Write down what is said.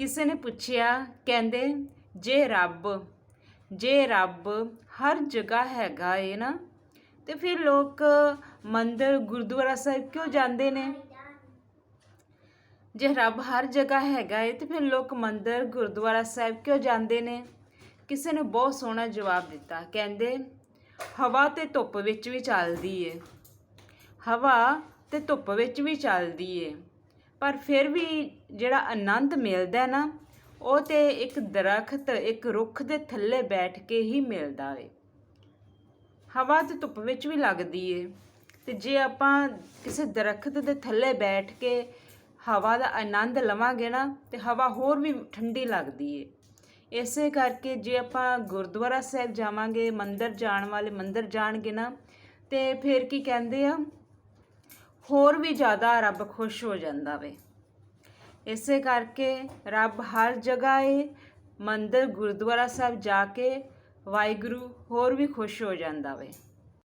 ਕਿਸੇ ਨੇ ਪੁੱਛਿਆ, ਕਹਿੰਦੇ, ਜੇ ਰੱਬ ਜੇ ਰੱਬ ਹਰ ਜਗ੍ਹਾ ਹੈਗਾ ਏ ਨਾ, ਤੇ ਫਿਰ ਲੋਕ ਮੰਦਰ ਗੁਰਦੁਆਰਾ ਸਾਹਿਬ ਕਿਉਂ ਜਾਂਦੇ ਨੇ? ਜੇ ਰੱਬ ਹਰ ਜਗ੍ਹਾ ਹੈਗਾ ਏ, ਤੇ ਫਿਰ ਲੋਕ ਮੰਦਰ ਗੁਰਦੁਆਰਾ ਸਾਹਿਬ ਕਿਉਂ ਜਾਂਦੇ ਨੇ? ਕਿਸੇ ਨੇ ਬਹੁਤ ਸੋਹਣਾ ਜਵਾਬ ਦਿੱਤਾ, ਕਹਿੰਦੇ, ਹਵਾ ਤੇ ਧੁੱਪ ਵਿੱਚ ਵੀ ਚੱਲਦੀ ਏ। ਹਵਾ ਤੇ ਧੁੱਪ ਵਿੱਚ ਵੀ ਚੱਲਦੀ ਏ। ਪਰ ਫਿਰ ਵੀ ਜਿਹੜਾ ਆਨੰਦ ਮਿਲਦਾ ਨਾ, ਉਹ ਤੇ ਇੱਕ ਦਰਖਤ, ਇੱਕ ਰੁੱਖ ਦੇ ਥੱਲੇ ਬੈਠ ਕੇ ਹੀ ਮਿਲਦਾ ਏ ਹਵਾ ਤੇ ਧੁੱਪ ਵਿੱਚ ਵੀ ਲੱਗਦੀ ਏ। ਤੇ ਜੇ ਆਪਾਂ ਕਿਸੇ ਦਰਖਤ ਦੇ ਥੱਲੇ ਬੈਠ ਕੇ ਹਵਾ ਦਾ ਆਨੰਦ ਲਵਾਂਗੇ ਨਾ, ਤੇ ਹਵਾ ਹੋਰ ਵੀ ਠੰਡੀ ਲੱਗਦੀ ਏ। ਇਸੇ ਕਰਕੇ ਜੇ ਆਪਾਂ ਗੁਰਦੁਆਰਾ ਸਾਹਿਬ ਜਾਵਾਂਗੇ, ਮੰਦਰ ਜਾਣ ਵਾਲੇ ਮੰਦਰ ਜਾਣਗੇ ਨਾ, ਤੇ ਫਿਰ ਕੀ ਕਹਿੰਦੇ ਆ? ਹੋਰ ਵੀ ਜ਼ਿਆਦਾ ਰੱਬ ਖੁਸ਼ ਹੋ ਜਾਂਦਾ ਵੇ। ਇਸੇ ਕਰਕੇ ਰੱਬ ਹਰ ਜਗ੍ਹਾ ਏ ਮੰਦਰ ਗੁਰਦੁਆਰਾ ਸਾਹਿਬ ਜਾ ਕੇ ਵਾਹਿਗੁਰੂ ਹੋਰ ਵੀ ਖੁਸ਼ ਹੋ ਜਾਂਦਾ ਵੇ।